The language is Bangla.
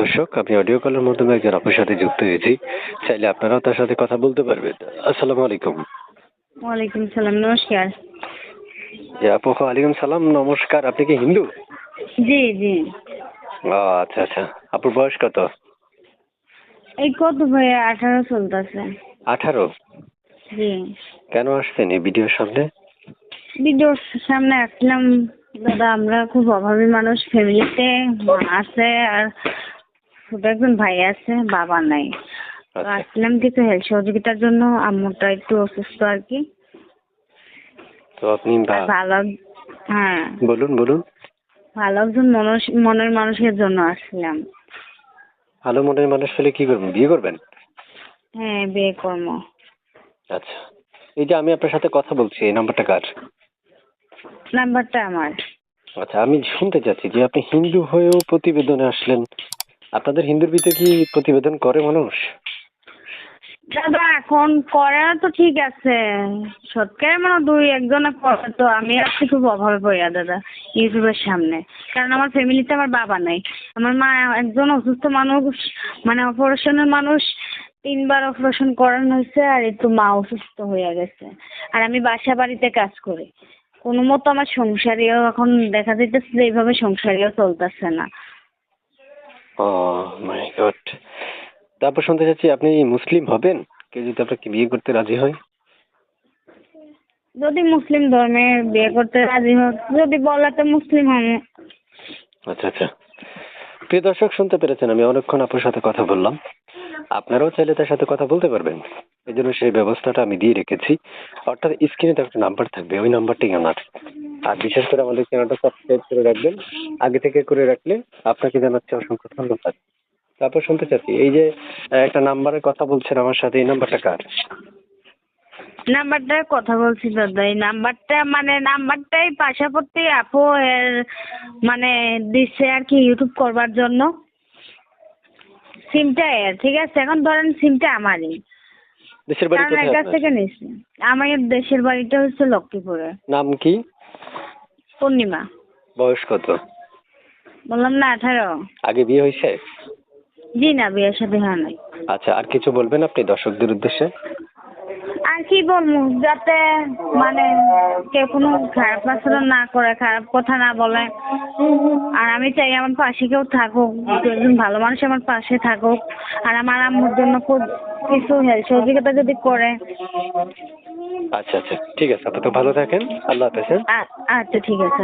দর্শক আমি অডিও কলের মাধ্যমে একজন আপুর সাথে যুক্ত হয়েছি। চাইলে আপনারাও তার সাথে কথা বলতে পারবেন। আসসালামু আলাইকুম। ওয়ালাইকুম সালাম নমস্কার। জি আপু ওয়ালাইকুম সালাম নমস্কার। আপনি কি হিন্দু? জি জি। ও আচ্ছা আচ্ছা। আপুর বয়স কত? এই কত ভাইয়া? আঠারো চলতেছে। আঠারো? জি। কেন আসছেন এই ভিডিওর সামনে? ভিডিওর সামনে আসলাম দাদা আমরা খুব অভাবী মানুষ ফ্যামিলিতে আছে আর ছোট একজন ভাই আছে বাবা নাই। তো আচ্ছা। আসলাম কিছু হেল্প সহযোগিতার জন্য আম্মুটা একটু অসুস্থ আর কি। তো আপনি ভালো হ্যাঁ। বলুন বলুন। ভালো একজন মানুষ মনের মানুষের জন্য আসলাম ভালো মনের মানুষ হলে কি করবেন? বিয়ে করবেন? হ্যাঁ বিয়ে কর্ম আচ্ছা। এই যে আমি আপনার সাথে কথা বলছি এই নাম্বারটা কার? নাম্বারটা আমার। আচ্ছা আমি শুনতে চাচ্ছি যে আপনি হিন্দু হয়েও প্রতিবেদনে আসলেন। আপনাদের হিন্দুর ভিতরে কি প্রতিবেদন করে মানুষ? দাদা, এখন করে তো ঠিক আছে। সৎকারে মানে দুই একজনে করে তো। আমি আজকে খুব অভাবে পড়িয়া দাদা ইউটিউবের সামনে। কারণ আমার ফ্যামিলিতে আমার বাবা নাই। আমার মা একজন অসুস্থ মানুষ মানে অপারেশনের মানুষ। তিনবার অপারেশন করানো হয়েছে আর একটু মা অসুস্থ হয়ে গেছে। আর আমি বাসা বাড়িতে কাজ করি। কোনো মতো আমার সংসারীয় এখন দেখা যাইতেছে যে এইভাবে সংসারীয় চলতেছে না। Oh my god. তারপর শুনতে চাচ্ছি আপনি মুসলিম হবেন? কেউ যদি আপনাকে বিয়ে করতে রাজি হয়? যদি মুসলিম ধর্মে বিয়ে করতে রাজি হোক যদি বলে তো মুসলিম হবে। আচ্ছা আচ্ছা। প্রিয় দর্শক শুনতে পেরেছেন আমি অনেকক্ষণ আপনার সাথে কথা বললাম। আপনারাও চাইলে তার সাথে কথা বলতে পারবেন। এই জন্য সেই ব্যবস্থাটা আমি দিয়ে রেখেছি। অর্থাৎ স্ক্রিনে তো একটা নাম্বার থাকবে ওই নাম্বারটাই আমার। আর বিশেষ করে আমাদের চ্যানেলটা সাবস্ক্রাইব করে রাখবেন। আগে থেকে করে রাখলে আপনাকে জানাচ্ছি অসংখ্য ধন্যবাদ। তারপর শুনতে চাচ্ছি এই যে একটা নাম্বারের কথা বলছেন আমার সাথে এই নাম্বারটা কার? নাম্বারটার কথা বলছি দাদা এই নাম্বারটা মানে নাম্বারটাই পাশাপাশি আপু এর মানে দিচ্ছে আর কি ইউটিউব করবার জন্য। সিমটা এর ঠিক আছে? এখন ধরেন সিমটা আমারই। দেশের বাড়ি কোথায় কাছ থেকে আমার দেশের বাড়িটা হচ্ছে লক্ষ্মীপুরে। নাম কি? পূর্ণিমা। বয়স কত? বললাম না আঠারো। আগে বিয়ে হয়েছে? জি না বিয়ের সাথে হয় নাই। আচ্ছা আর কিছু বলবেন আপনি দর্শকদের উদ্দেশ্যে? আর কি বলব যাতে মানে কেউ কোনো খারাপ আচরণ না করে খারাপ কথা না বলে। আর আমি চাই আমার পাশে কেউ থাকুক একজন ভালো মানুষ আমার পাশে থাকুক। আর আমার আম্মুর জন্য খুব কিছু সহযোগিতা যদি করে। আচ্ছা আচ্ছা ঠিক আছে আপনি তো ভালো থাকেন আল্লাহ হাফেজ হ্যাঁ? আচ্ছা ঠিক আছে